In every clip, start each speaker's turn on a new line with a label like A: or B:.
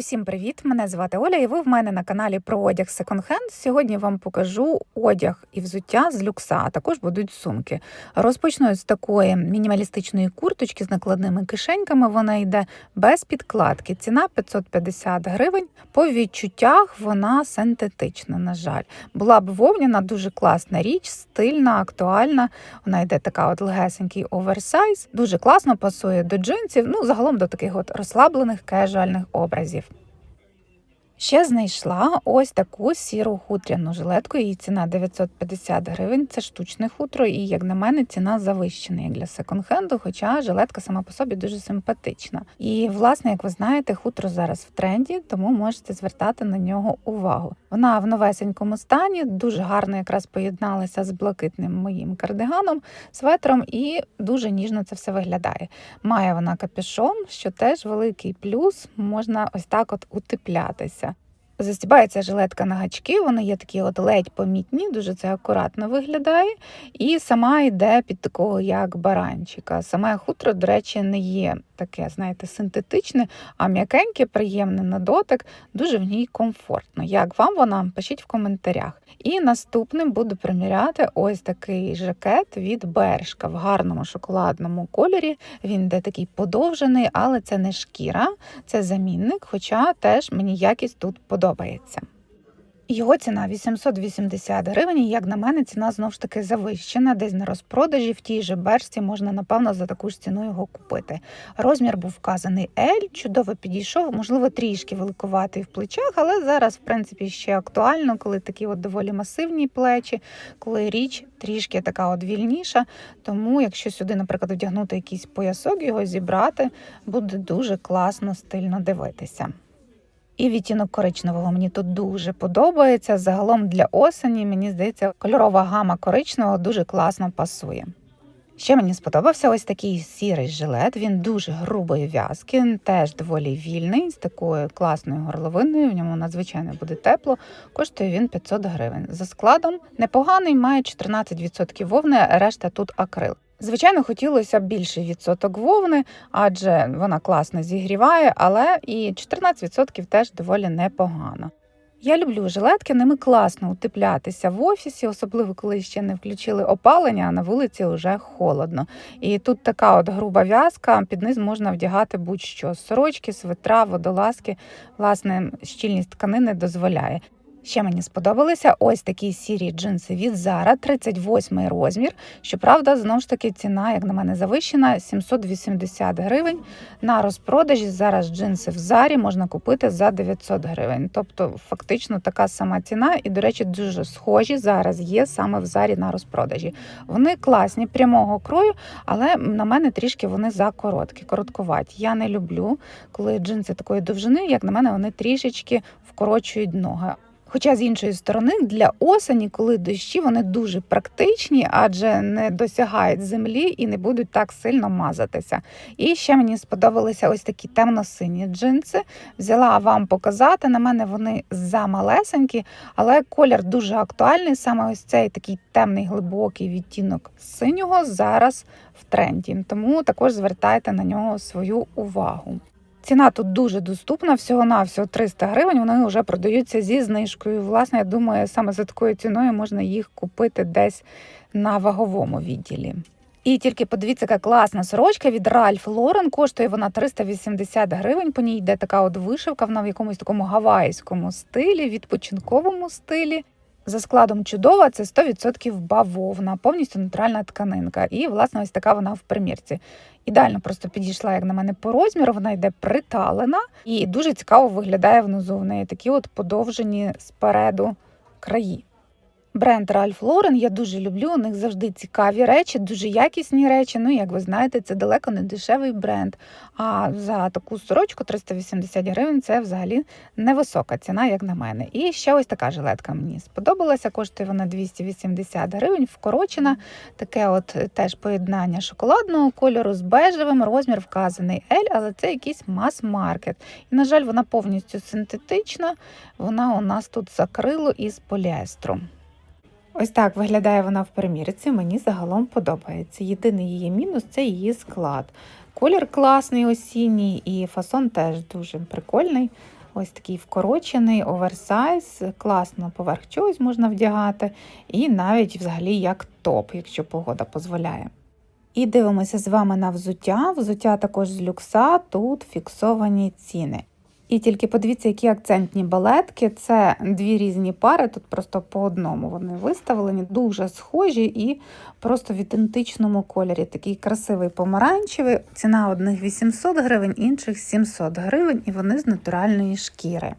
A: Усім привіт! Мене звати Оля, і ви в мене на каналі про одяг секонд-хенд. Сьогодні вам покажу одяг і взуття з люкса, а також будуть сумки. Розпочну з такої мінімалістичної курточки з накладними кишеньками. Вона йде без підкладки. Ціна 550 гривень. По відчуттях вона синтетична. На жаль, була б вовняна, дуже класна річ, стильна, актуальна. Вона йде така от легесенький оверсайз. Дуже класно пасує до джинсів. Ну загалом до таких от розслаблених кежуальних образів. Ще знайшла ось таку сіру хутряну жилетку. Її ціна 950 гривень. Це штучне хутро, і, як на мене, ціна завищена як для секонд-хенду, хоча жилетка сама по собі дуже симпатична. І, власне, як ви знаєте, хутро зараз в тренді, тому можете звертати на нього увагу. Вона в новесенькому стані, дуже гарно якраз поєдналася з блакитним моїм кардиганом, светром, і дуже ніжно це все виглядає. Має вона капюшон, що теж великий плюс, можна ось так от утеплятися. Застібається жилетка на гачки, вони є такі от ледь помітні, дуже це акуратно виглядає. І сама йде під такого як баранчика. Саме хутро, до речі, не є таке, знаєте, синтетичне, а м'якеньке, приємне на дотик, дуже в ній комфортно. Як вам вона? Пишіть в коментарях. І наступним буду приміряти ось такий жакет від Бершка в гарному шоколадному кольорі. Він де такий подовжений, але це не шкіра, це замінник, хоча теж мені якість тут подобається. Його ціна 880 гривень. і, Як на мене, ціна знову ж таки завищена. Десь на розпродажі в тій же берсі можна, напевно, за таку ж ціну його купити. Розмір був вказаний L, чудово підійшов, можливо, трішки великуватий в плечах, але зараз, в принципі, ще актуально, коли такі от доволі масивні плечі, коли річ трішки така от вільніша. Тому, якщо сюди, наприклад, вдягнути якийсь поясок, його зібрати, буде дуже класно, стильно дивитися. І відтінок коричневого мені тут дуже подобається. Загалом для осені, мені здається, кольорова гама коричневого дуже класно пасує. Ще мені сподобався ось такий сірий жилет. Він дуже грубої в'язки, теж доволі вільний, з такою класною горловиною. В ньому надзвичайно буде тепло. Коштує він 500 гривень. За складом непоганий, має 14% вовни, решта тут акрил. Звичайно, хотілося б більший відсоток вовни, адже вона класно зігріває, але і 14% теж доволі непогано. Я люблю жилетки, ними класно утеплятися в офісі, особливо коли ще не включили опалення, а на вулиці вже холодно. І тут така от груба в'язка, під низ можна вдягати будь-що сорочки, свитра, водолазки. Власне, щільність тканини дозволяє. Ще мені сподобалися ось такі сірі джинси від Zara, 38 розмір. Щоправда, знову ж таки, ціна, як на мене, завищена 780 гривень. На розпродажі зараз джинси в Зарі можна купити за 900 гривень. Тобто, фактично така сама ціна, і, до речі, дуже схожі зараз є саме в Зарі на розпродажі. Вони класні, прямого крою, але на мене трішки вони закороткі, короткуваті. Я не люблю, коли джинси такої довжини, як на мене, вони трішечки вкорочують ноги. Хоча з іншої сторони, для осені, коли дощі, вони дуже практичні, адже не досягають землі і не будуть так сильно мазатися. І ще мені сподобалися ось такі темно-сині джинси. Взяла вам показати. На мене вони замалесенькі, але колір дуже актуальний. Саме ось цей такий темний глибокий відтінок синього зараз в тренді. Тому також звертайте на нього свою увагу. Ціна тут дуже доступна, всього-навсього 300 гривень. Вони вже продаються зі знижкою. Власне, я думаю, саме за такою ціною можна їх купити десь на ваговому відділі. І тільки подивіться, яка класна сорочка від Ralph Lauren. Коштує вона 380 гривень. По ній йде така от вишивка, вона в якомусь такому гавайському стилі, відпочинковому стилі. За складом чудова, це 100% бавовна, повністю натуральна тканинка. І, власне, ось така вона в примірці. Ідеально просто підійшла, як на мене, по розміру. Вона йде приталена і дуже цікаво виглядає внизу. В неї такі от подовжені спереду краї. Бренд Ralph Lauren я дуже люблю. У них завжди цікаві речі, дуже якісні речі. Ну, як ви знаєте, це далеко не дешевий бренд. А за таку сорочку 380 гривень це взагалі невисока ціна, як на мене. І ще ось така жилетка мені сподобалася. Коштує вона 280 гривень, вкорочена. Таке от теж поєднання шоколадного кольору з бежевим. Розмір вказаний L, але це якийсь мас-маркет. І, на жаль, вона повністю синтетична. Вона у нас тут закрило із поліестру. Ось так виглядає вона в примірці. Мені загалом подобається. Єдиний її мінус це її склад. Колір класний осінній і фасон теж дуже прикольний. Ось такий вкорочений оверсайз, класно поверх чогось можна вдягати, і навіть взагалі як топ, якщо погода дозволяє. І дивимося з вами на взуття. Взуття також з люкса, тут фіксовані ціни. І тільки подивіться, які акцентні балетки. Це дві різні пари, тут просто по одному вони виставлені, дуже схожі і просто в ідентичному кольорі. Такий красивий помаранчевий. Ціна одних 800 гривень, інших 700 гривень, і вони з натуральної шкіри.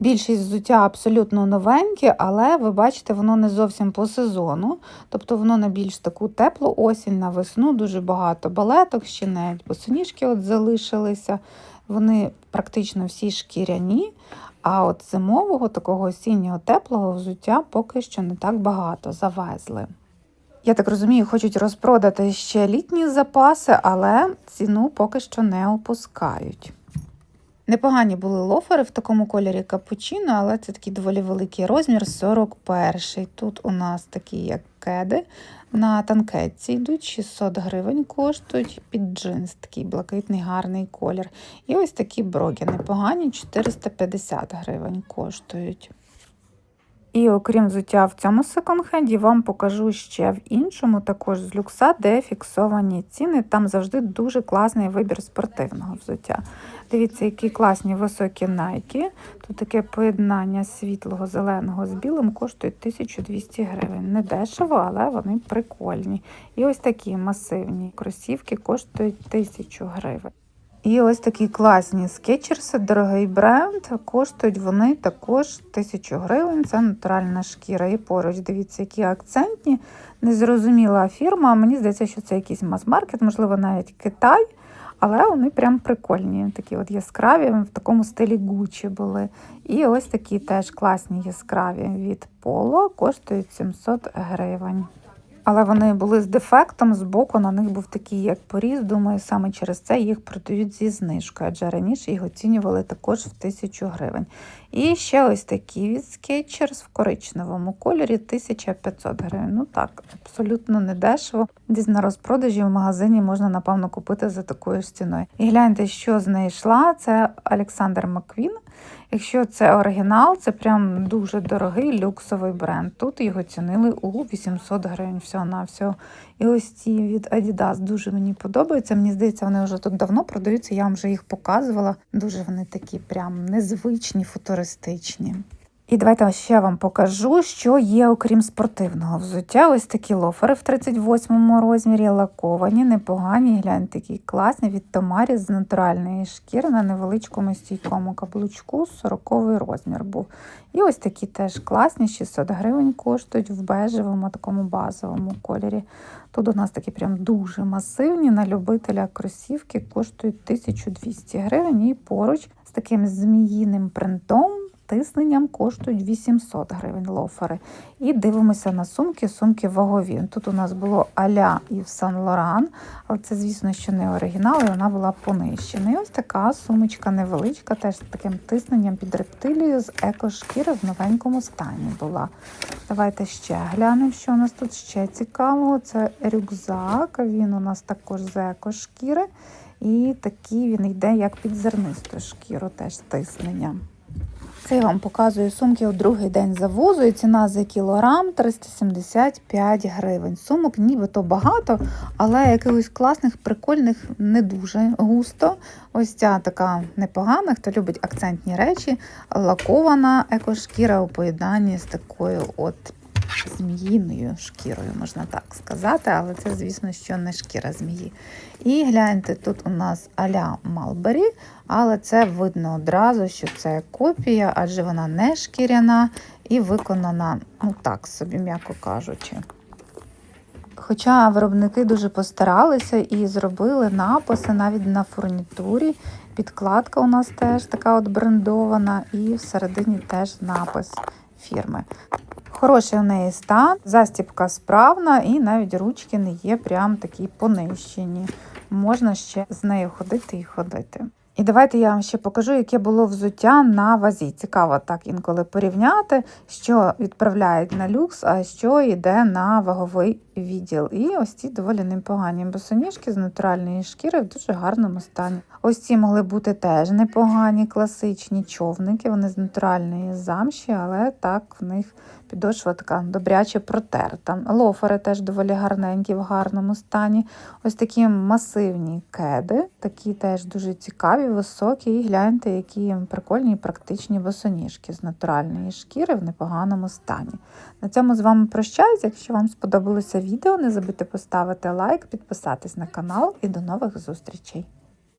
A: Більшість взуття абсолютно новеньке, але ви бачите, воно не зовсім по сезону. Тобто воно на більш таку теплу осінь, на весну дуже багато балеток, ще навіть босоніжки от залишилися. Вони практично всі шкіряні. А от зимового, такого осіннього теплого взуття поки що не так багато завезли. Я так розумію, хочуть розпродати ще літні запаси, але ціну поки що не опускають. Непогані були лофери в такому кольорі капучино, але це такий доволі великий розмір 41. Тут у нас такі, як кеди, на танкетці йдуть 600 гривень коштують під джинс, такий блакитний гарний колір. І ось такі броки непогані, 450 гривень коштують. І окрім взуття в цьому секонд-хенді, вам покажу ще в іншому, також з люкса, де фіксовані ціни. Там завжди дуже класний вибір спортивного взуття. Дивіться, які класні високі найки. Тут таке поєднання світлого зеленого з білим коштує 1200 гривень. Не дешево, але вони прикольні. І ось такі масивні кросівки коштують 1000 гривень. І ось такі класні скетчерси, дорогий бренд. Коштують вони також 1000 гривень. Це натуральна шкіра. І поруч, дивіться, які акцентні, незрозуміла фірма. Мені здається, що це якийсь мас-маркет, можливо, навіть Китай. Але вони прям прикольні, такі от яскраві, в такому стилі Гуччі були. І ось такі теж класні яскраві від Поло, коштують 700 гривень. Але вони були з дефектом, з боку на них був такий як поріз. Думаю, саме через це їх продають зі знижкою, адже раніше їх оцінювали також в 1000 гривень. І ще ось такі від Skechers в коричневому кольорі 1500 гривень. Ну так, абсолютно не дешево. Десь на розпродажі в магазині можна, напевно, купити за такою ж ціною. І гляньте, що знайшла. Це Олександр Маквін. Якщо це оригінал, це прям дуже дорогий люксовий бренд. Тут його цінили у 800 гривень всього-навсього. І ось ці від Adidas дуже мені подобаються. Мені здається, вони вже тут давно продаються, я вам вже їх показувала. Дуже вони такі прям незвичні, футуристичні. І давайте ще вам покажу, що є, окрім спортивного взуття. Ось такі лофери в 38 розмірі, лаковані, непогані, гляньте, такі класні від Томарі з натуральної шкіри на невеличкому стійкому каблучку, 40 розмір був. І ось такі теж класні, 600 гривень коштують в бежевому такому базовому кольорі. Тут у нас такі прям дуже масивні, на любителя кросівки коштують 1200 гривень і поруч з таким зміїним принтом тисненням коштують 800 гривень лофери. І дивимося на сумки, сумки вагові. Тут у нас було Аля і Сан Лоран, але це, звісно, що не оригінал, і вона була понищена. І ось така сумочка невеличка, теж з таким тисненням під рептилію з екошкіри в новенькому стані була. Давайте ще глянемо, що у нас тут ще цікавого. Це рюкзак, він у нас також з екошкіри. І такий він йде як під зернисту шкіру, теж з тисненням. Це я вам показую сумки у другий день завозу. і Ціна за кілограм 375 гривень. Сумок нібито багато, але якихось класних, прикольних не дуже густо. Ось ця така непогана, хто любить акцентні речі, лакована екошкіра у поєднанні з такою от зміїною шкірою, можна так сказати, але це, звісно, що не шкіра змії. І гляньте, тут у нас аля Малбері, але це видно одразу, що це копія, адже вона не шкіряна і виконана, ну так собі, м'яко кажучи. Хоча виробники дуже постаралися і зробили написи навіть на фурнітурі. Підкладка у нас теж така от брендована, і всередині теж напис фірми. Хороший у неї стан, застібка справна, і навіть ручки не є прям такі понищені. Можна ще з нею ходити і ходити. І давайте я вам ще покажу, яке було взуття на вазі. Цікаво так інколи порівняти, що відправляють на люкс, а що йде на ваговий відділ. І ось ці доволі непогані босоніжки з натуральної шкіри в дуже гарному стані. Ось ці могли бути теж непогані, класичні човники. Вони з натуральної замші, але так в них підошва така добряче протерта. Лофери теж доволі гарненькі, в гарному стані. Ось такі масивні кеди, такі теж дуже цікаві, високі. І гляньте, які прикольні і практичні босоніжки з натуральної шкіри в непоганому стані. На цьому з вами прощаюсь. Якщо вам сподобалося відео, не забудьте поставити лайк, підписатись на канал і до нових зустрічей.